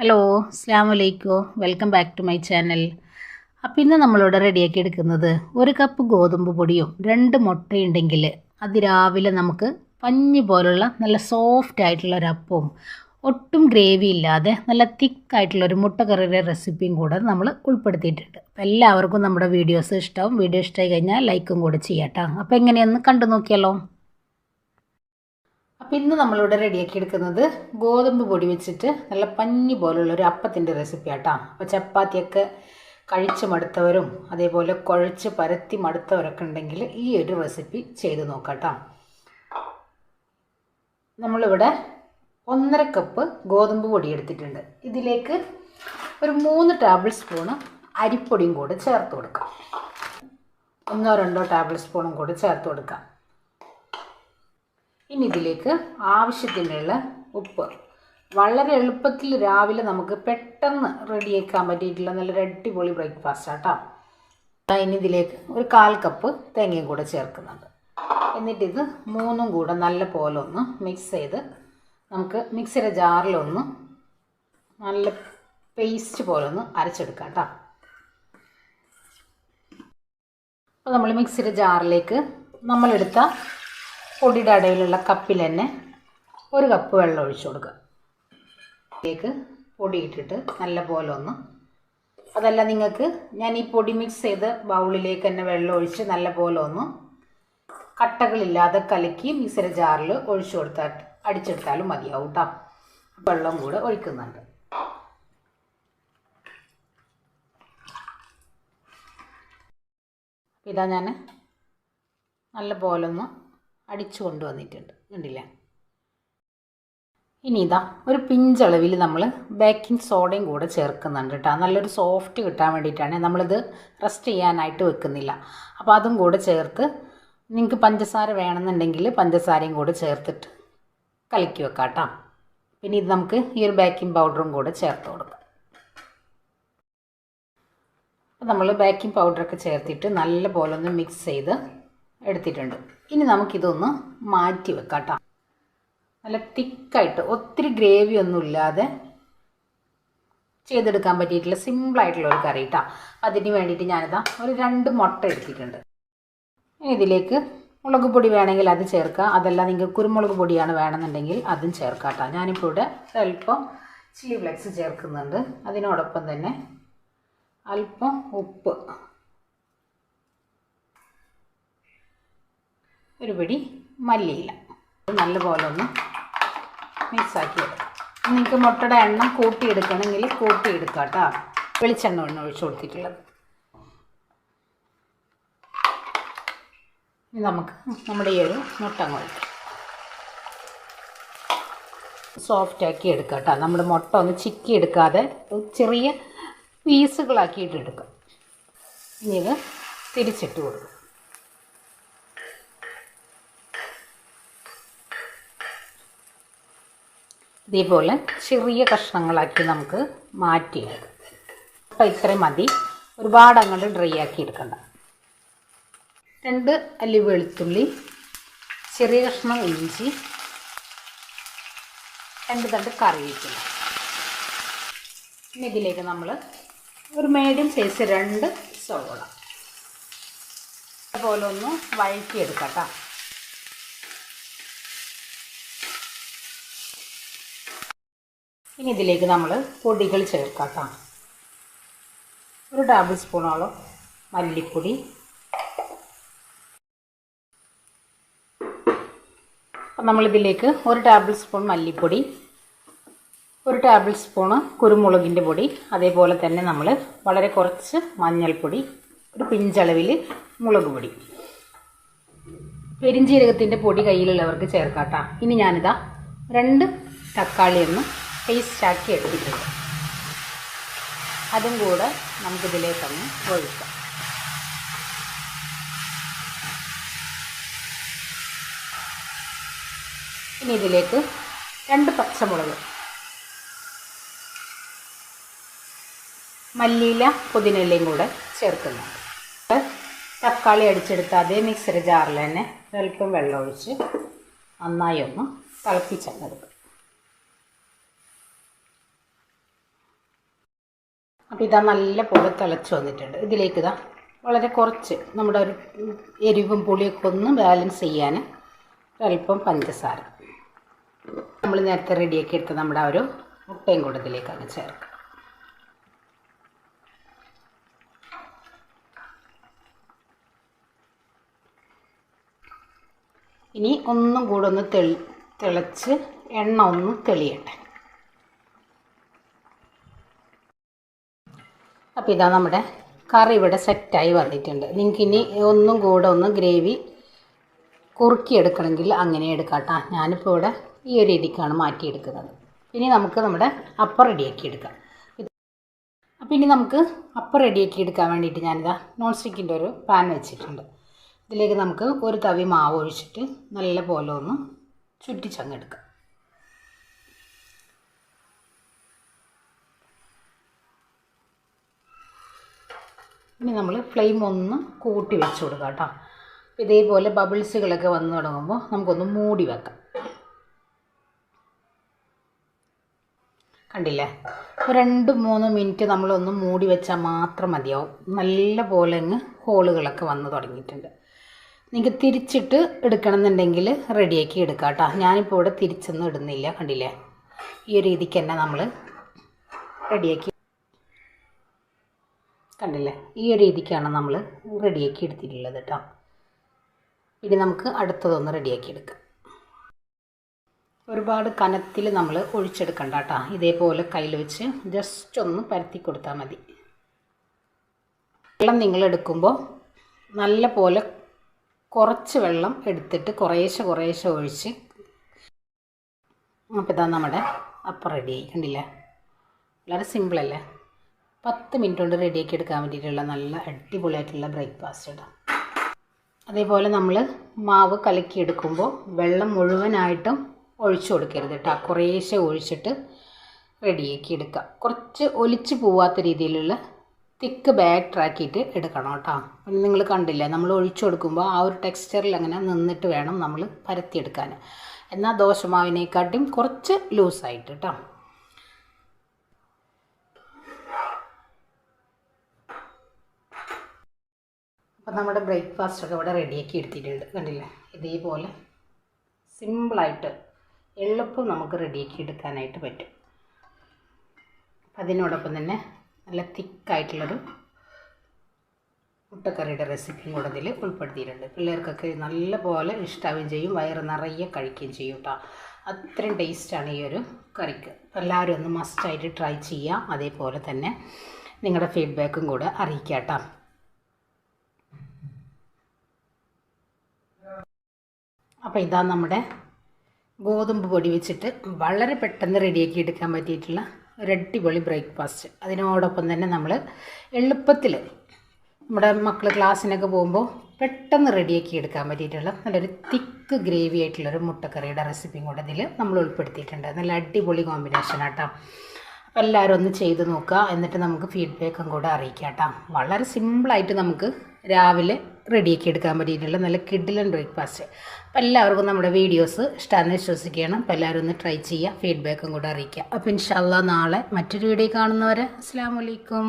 Hello അസ്ലാം വലൈക്കും welcome back to my channel. അപ്പോൾ ഇന്ന് നമ്മളിവിടെ റെഡിയാക്കി എടുക്കുന്നത് ഒരു കപ്പ് ഗോതമ്പ് പൊടിയും രണ്ട് മുട്ടയുണ്ടെങ്കിൽ അത് രാവിലെ നമുക്ക് പഞ്ഞി പോലുള്ള നല്ല സോഫ്റ്റ് ആയിട്ടുള്ള ഒരു അപ്പവും ഒട്ടും ഗ്രേവി ഇല്ലാതെ നല്ല തിക്കായിട്ടുള്ള ഒരു മുട്ടക്കറിയുടെ റെസിപ്പിയും കൂടെ നമ്മൾ ഉൾപ്പെടുത്തിയിട്ടുണ്ട്. അപ്പോൾ എല്ലാവർക്കും നമ്മുടെ വീഡിയോസ് ഇഷ്ടവും. വീഡിയോ ഇഷ്ടമായി കഴിഞ്ഞാൽ ലൈക്കും കൂടെ ചെയ്യാം കേട്ടോ അപ്പോൾ എങ്ങനെയൊന്ന് കണ്ടു നോക്കിയാലോ ഇന്ന് നമ്മളിവിടെ റെഡിയാക്കി എടുക്കുന്നത് ഗോതമ്പ് പൊടി വെച്ചിട്ട് നല്ല പഞ്ഞി പോലുള്ള ഒരു അപ്പത്തിന്റെ റെസിപ്പി ആട്ടോ. അപ്പോൾ ചപ്പാത്തിയൊക്കെ കഴിച്ച് മടുത്തവരും അതേപോലെ കുഴച്ച് പരത്തി മടുത്തവരൊക്കെ ഉണ്ടെങ്കിൽ ഈ ഒരു റെസിപ്പി ചെയ്ത് നോക്കാം കേട്ടോ നമ്മളിവിടെ ഒന്നര കപ്പ് ഗോതമ്പ് പൊടി എടുത്തിട്ടുണ്ട്. ഇതിലേക്ക് ഒരു മൂന്ന് ടേബിൾ സ്പൂണ് അരിപ്പൊടിയും കൂടെ ചേർത്ത് കൊടുക്കാം. ഒന്നോ രണ്ടോ ടേബിൾ സ്പൂണും കൂടെ ചേർത്ത് കൊടുക്കാം. ഇനി ഇതിലേക്ക് ആവശ്യത്തിനുള്ള ഉപ്പ്. വളരെ എളുപ്പത്തിൽ രാവിലെ നമുക്ക് പെട്ടെന്ന് റെഡിയാക്കാൻ പറ്റിയിട്ടുള്ള നല്ലൊരു അടിപൊളി ബ്രേക്ക്ഫാസ്റ്റ് ആട്ടോ. ഇനി ഇതിലേക്ക് ഒരു കാൽ കപ്പ് തേങ്ങയും കൂടെ ചേർക്കുന്നുണ്ട്. എന്നിട്ടിത് മൂന്നും കൂടെ നല്ല പോലെ ഒന്ന് മിക്സ് ചെയ്ത് നമുക്ക് മിക്സിയുടെ ജാറിലൊന്ന് നല്ല പേസ്റ്റ് പോലെ ഒന്ന് അരച്ചെടുക്കാം കേട്ടോ. അപ്പോൾ നമ്മൾ മിക്സിയുടെ ജാറിലേക്ക് നമ്മളെടുത്ത പൊടിയുടെ അടയിലുള്ള കപ്പിൽ തന്നെ ഒരു കപ്പ് വെള്ളം ഒഴിച്ചു കൊടുക്കുക. അതിലേക്ക് പൊടി ഇട്ടിട്ട് നല്ല പോലെ ഒന്ന് അതല്ല നിങ്ങൾക്ക് ഞാൻ ഈ പൊടി മിക്സ് ചെയ്ത് ബൗളിലേക്ക് തന്നെ വെള്ളം ഒഴിച്ച് നല്ല പോലെ ഒന്ന് കട്ടകളില്ലാതെ കലക്കി മിക്സിയുടെ ജാറിൽ ഒഴിച്ചു കൊടുത്താൽ അടിച്ചെടുത്താലും മതിയാവും കേട്ടോ വെള്ളം കൂടെ ഒഴിക്കുന്നുണ്ട്. ഇതാ ഞാൻ നല്ല പോലെ ഒന്ന് അടിച്ചു കൊണ്ടുവന്നിട്ടുണ്ട്. കണ്ടില്ലേ? ഇനി ഇതാ ഒരു പിഞ്ചളവിൽ നമ്മൾ ബേക്കിംഗ് സോഡയും കൂടെ ചേർക്കുന്നുണ്ട് കേട്ടോ നല്ലൊരു സോഫ്റ്റ് കിട്ടാൻ വേണ്ടിയിട്ടാണ് നമ്മളിത് റെസ്റ്റ് ചെയ്യാനായിട്ട് വെക്കുന്നില്ല. അപ്പോൾ അതും കൂടെ ചേർത്ത് നിങ്ങൾക്ക് പഞ്ചസാര വേണമെന്നുണ്ടെങ്കിൽ പഞ്ചസാരയും കൂടെ ചേർത്തിട്ട് കലക്കി വെക്കാം കേട്ടോ പിന്നെ ഇത് നമുക്ക് ഈ ഒരു ബേക്കിംഗ് പൗഡറും കൂടെ ചേർത്ത് കൊടുക്കാം. അപ്പോൾ നമ്മൾ ബേക്കിംഗ് പൗഡറൊക്കെ ചേർത്തിട്ട് നല്ല പോലെ ഒന്ന് മിക്സ് ചെയ്ത് എടുത്തിട്ടുണ്ട്. ഇനി നമുക്കിതൊന്ന് മാറ്റി വെക്കാം കേട്ടോ നല്ല തിക്കായിട്ട് ഒത്തിരി ഗ്രേവി ഒന്നും ഇല്ലാതെ ചെയ്തെടുക്കാൻ പറ്റിയിട്ടുള്ള സിമ്പിളായിട്ടുള്ള ഒരു കറി കേട്ടോ അതിന് വേണ്ടിയിട്ട് ഞാനിതാ ഒരു രണ്ട് മുട്ട എടുത്തിട്ടുണ്ട്. ഇനി ഇതിലേക്ക് മുളക് പൊടി വേണമെങ്കിൽ അത് ചേർക്കാം. അതല്ല നിങ്ങൾക്ക് കുരുമുളക് പൊടിയാണ് വേണമെന്നുണ്ടെങ്കിൽ അതും ചേർക്കാം കേട്ടോ ഞാനിപ്പോൾ ഇവിടെ അല്പം ചില്ലി ഫ്ലെക്സ് ചേർക്കുന്നുണ്ട്. അതിനോടൊപ്പം തന്നെ അല്പം ഉപ്പ് ഒരു പിടി മല്ലിയില. നല്ലപോലെ ഒന്ന് മിക്സാക്കി എടുക്കാം. നിങ്ങൾക്ക് മുട്ടയുടെ എണ്ണം കൂട്ടിയെടുക്കണമെങ്കിൽ കൂട്ടിയെടുക്കാം കേട്ടോ. വെളിച്ചെണ്ണ ഒന്ന് ഒഴിച്ചു കൊടുത്തിട്ടുള്ളത്. ഇനി നമുക്ക് നമ്മുടെ ഈ ഒരു മുട്ട കുഴക്കാം സോഫ്റ്റാക്കി എടുക്കാം കേട്ടോ. നമ്മുടെ മുട്ട ഒന്ന് ചിക്കി എടുക്കാതെ ചെറിയ പീസുകളാക്കിയിട്ട് എടുക്കാം. ഇനി ഇത് തിരിച്ചിട്ട് കൊടുക്കും. ഇതേപോലെ ചെറിയ കഷ്ണങ്ങളാക്കി നമുക്ക് മാറ്റിയെടുക്കാം അപ്പം ഇത്രയും മതി. ഒരുപാട് അങ്ങോട്ട് ഡ്രൈ ആക്കി എടുക്കണ്ട. രണ്ട് അല്ലി വെളുത്തുള്ളി ചെറിയ കഷ്ണം ഇഞ്ചി രണ്ട് തണ്ട് കറിവേപ്പില. ഇനി ഇതിലേക്ക് നമ്മൾ ഒരു മീഡിയം സൈസ് രണ്ട് സവോള. അതുപോലെ ഒന്ന് വഴറ്റിയെടുക്കാം കേട്ടോ. ഇനി ഇതിലേക്ക് നമ്മൾ പൊടികൾ ചേർക്കാം ഒരു ടേബിൾ സ്പൂണോളം മല്ലിപ്പൊടി. നമ്മളിതിലേക്ക് ഒരു ടേബിൾ സ്പൂൺ മല്ലിപ്പൊടി ഒരു ടേബിൾ സ്പൂണ് കുരുമുളകിന്റെ പൊടി അതേപോലെ തന്നെ നമ്മൾ വളരെ കുറച്ച് മഞ്ഞൾപ്പൊടി ഒരു പിഞ്ചളവിൽ മുളക് പൊടി. പെരിഞ്ചീരകത്തിന്റെ പൊടി കയ്യിലുള്ളവർക്ക് ചേർക്കാം കേട്ടോ ഇനി ഞാനിതാ രണ്ട് തക്കാളി ഒന്ന് പേസ്റ്റാക്കി എടുത്തിട്ടുണ്ട്. അതും കൂടെ നമുക്കിതിലേക്കൊന്ന് ഒഴിക്കാം. ഇനി ഇതിലേക്ക് രണ്ട് പച്ചമുളക് മല്ലിയില പുതിനയിലയും കൂടെ ചേർക്കുന്നുണ്ട് തക്കാളി അടിച്ചെടുത്ത അതേ മിക്സർ ജാറിൽ തന്നെ അല്പം വെള്ളമൊഴിച്ച് നന്നായി ഒന്ന് തിളപ്പിച്ചെടുക്കും അപ്പോൾ ഇതാ നല്ല പോലെ തിളച്ച് വന്നിട്ടുണ്ട്. ഇതിലേക്ക് ഇതാ വളരെ കുറച്ച് നമ്മുടെ ഒരു എരിവും പുളിയൊക്കെ ഒന്ന് ബാലൻസ് ചെയ്യാൻ ഒരല്പം പഞ്ചസാര. നമ്മൾ നേരത്തെ റെഡിയാക്കി എടുത്ത നമ്മുടെ ആ ഒരു മുട്ടയും കൂടെ ഇതിലേക്ക് അങ്ങ് ചേർക്കാം. ഇനി ഒന്നും കൂടെ ഒന്ന് തെളി തിളച്ച് എണ്ണ ഒന്ന് തെളിയട്ടെ. അപ്പോൾ ഇതാ നമ്മുടെ കറി ഇവിടെ സെറ്റായി വന്നിട്ടുണ്ട്. നിങ്ങൾക്ക് ഇനി ഒന്നും കൂടെ ഒന്ന് ഗ്രേവി കുറുക്കിയെടുക്കണമെങ്കിൽ അങ്ങനെ എടുക്കാം ഞാനിപ്പോൾ ഇവിടെ ഈ ഒരു രീതിക്കാണ് മാറ്റിയെടുക്കുന്നത്. ഇനി നമുക്ക് നമ്മുടെ അപ്പം റെഡിയാക്കി എടുക്കാം. അപ്പോൾ ഇനി നമുക്ക് അപ്പം റെഡിയാക്കി എടുക്കാൻ വേണ്ടിയിട്ട് ഞാനിതാ നോൺ സ്റ്റിക്കിന്റെ ഒരു പാൻ വെച്ചിട്ടുണ്ട്. ഇതിലേക്ക് നമുക്ക് ഒരു തവി മാവ് ഒഴിച്ചിട്ട് നല്ല പോലെ ഒന്ന് ചുറ്റിച്ചങ്ങെടുക്കാം ഇനി നമ്മൾ ഫ്ലെയിം ഒന്ന് കൂട്ടി വെച്ച് കൊടുക്കാം കേട്ടോ. ഇതേപോലെ ബബിൾസുകളൊക്കെ വന്ന് തുടങ്ങുമ്പോൾ നമുക്കൊന്ന് മൂടി വെക്കാം. കണ്ടില്ലേ? ഒരു രണ്ട് മൂന്ന് മിനിറ്റ് നമ്മളൊന്ന് മൂടി വെച്ചാൽ മാത്രം മതിയാവും. നല്ല പോലെ അങ്ങ് ഹോളുകളൊക്കെ വന്ന് തുടങ്ങിയിട്ടുണ്ട്. നിങ്ങൾക്ക് തിരിച്ചിട്ട് എടുക്കണമെന്നുണ്ടെങ്കിൽ റെഡിയാക്കി എടുക്കാം കേട്ടോ. ഞാനിപ്പോൾ ഇവിടെ തിരിച്ചൊന്നും ഇടുന്നില്ല കണ്ടില്ലേ? ഈ ഒരു രീതിക്ക് തന്നെ നമ്മൾ റെഡിയാക്കി കണ്ടില്ലേ? ഈ ഒരു രീതിക്കാണ് നമ്മൾ റെഡിയാക്കി എടുത്തിട്ടുള്ളത് കേട്ടോ ഇനി നമുക്ക് അടുത്തതൊന്ന് റെഡിയാക്കി എടുക്കാം. ഒരുപാട് കനത്തിൽ നമ്മൾ ഒഴിച്ചെടുക്കണ്ട കേട്ടോ ഇതേപോലെ കയ്യിൽ വെച്ച് ജസ്റ്റ് ഒന്ന് പരത്തി കൊടുത്താൽ മതി. വെള്ളം നിങ്ങൾ എടുക്കുമ്പോൾ നല്ല പോലെ കുറച്ച് വെള്ളം എടുത്തിട്ട് കുറേശ്ശെ കുറേശ്ശെ ഒഴിച്ച് അപ്പോൾ ഇതാ നമ്മുടെ അപ്പം റെഡിയായി കണ്ടില്ലേ? വളരെ സിമ്പിളല്ലേ പത്ത് മിനിറ്റ് കൊണ്ട് റെഡിയാക്കി എടുക്കാൻ വേണ്ടിയിട്ടുള്ള നല്ല അടിപൊളിയായിട്ടുള്ള ബ്രേക്ക്ഫാസ്റ്റ് ഇടാം. അതേപോലെ നമ്മൾ മാവ് കലക്കി എടുക്കുമ്പോൾ വെള്ളം മുഴുവനായിട്ടും ഒഴിച്ചു കൊടുക്കരുത് കേട്ടോ കുറേശ്ശെ ഒഴിച്ചിട്ട് റെഡിയാക്കി എടുക്കുക കുറച്ച് ഒലിച്ച് പോവാത്ത രീതിയിലുള്ള തിക്ക് ബാറ്റർ ആക്കിയിട്ട് എടുക്കണം കേട്ടോ പിന്നെ നിങ്ങൾ കണ്ടില്ലേ? നമ്മൾ ഒഴിച്ചു കൊടുക്കുമ്പോൾ ആ ഒരു ടെക്സ്ചറിൽ അങ്ങനെ നിന്നിട്ട് വേണം നമ്മൾ പരത്തിയെടുക്കാൻ എന്നാൽ ദോശമാവിനെക്കാട്ടിയും കുറച്ച് ലൂസായിട്ട് കേട്ടോ അപ്പം നമ്മുടെ ബ്രേക്ക്ഫാസ്റ്റ് ഒക്കെ ഇവിടെ റെഡിയാക്കി എടുത്തിട്ടുണ്ട്. കണ്ടില്ലേ? ഇതേപോലെ സിമ്പിളായിട്ട് എളുപ്പം നമുക്ക് റെഡിയാക്കി എടുക്കാനായിട്ട് പറ്റും. അതിനോടൊപ്പം തന്നെ നല്ല തിക്കായിട്ടുള്ളൊരു മുട്ടക്കറിയുടെ റെസിപ്പിയും കൂടെ ഇതിൽ ഉൾപ്പെടുത്തിയിട്ടുണ്ട്. പിള്ളേർക്കൊക്കെ നല്ല പോലെ ഇഷ്ടാവുകയും ചെയ്യും. വയറ് നിറയെ കഴിക്കുകയും ചെയ്യും കേട്ടോ അത്രയും ടേസ്റ്റാണ് ഈ ഒരു കറിക്ക്. എല്ലാവരും ഒന്ന് മസ്റ്റായിട്ട് ട്രൈ ചെയ്യാം. അതേപോലെ തന്നെ നിങ്ങളുടെ ഫീഡ്ബാക്കും കൂടെ അറിയിക്കാം കേട്ടോ അപ്പോൾ ഇതാ നമ്മുടെ ഗോതമ്പ് പൊടി വെച്ചിട്ട് വളരെ പെട്ടെന്ന് റെഡിയാക്കി എടുക്കാൻ പറ്റിയിട്ടുള്ള ഒരു അടിപൊളി ബ്രേക്ക്ഫാസ്റ്റ് അതിനോടൊപ്പം തന്നെ നമ്മൾ എളുപ്പത്തിൽ നമ്മുടെ മക്കൾ ക്ലാസ്സിനൊക്കെ പോകുമ്പോൾ പെട്ടെന്ന് റെഡിയാക്കി എടുക്കാൻ പറ്റിയിട്ടുള്ള നല്ലൊരു തിക്ക് ഗ്രേവി ആയിട്ടുള്ളൊരു മുട്ടക്കറിയുടെ റെസിപ്പിയും കൂടെ ഇതിൽ നമ്മൾ ഉൾപ്പെടുത്തിയിട്ടുണ്ട്. നല്ല അടിപൊളി കോമ്പിനേഷൻ ആട്ടോ. അപ്പോൾ എല്ലാവരും ഒന്ന് ചെയ്ത് നോക്കുക. എന്നിട്ട് നമുക്ക് ഫീഡ്ബാക്കും കൂടെ അറിയിക്കാം കേട്ടോ വളരെ സിമ്പിളായിട്ട് നമുക്ക് രാവിലെ റെഡിയാക്കി എടുക്കാൻ പറ്റിയിട്ടുള്ള നല്ല കിഡിലൻ ബ്രേക്ക്ഫാസ്റ്റ്. അപ്പോൾ എല്ലാവർക്കും നമ്മുടെ വീഡിയോസ് ഇഷ്ടമാണെന്ന് വിശ്വസിക്കുകയാണ്. അപ്പോൾ എല്ലാവരും ഒന്ന് ട്രൈ ചെയ്യുക ഫീഡ്ബാക്കും കൂടെ അറിയിക്കുക. അപ്പോൾ ഇൻഷാല്ല നാളെ മറ്റൊരു വീഡിയോ കാണുന്നവരെ അസ്സാം വലൈക്കും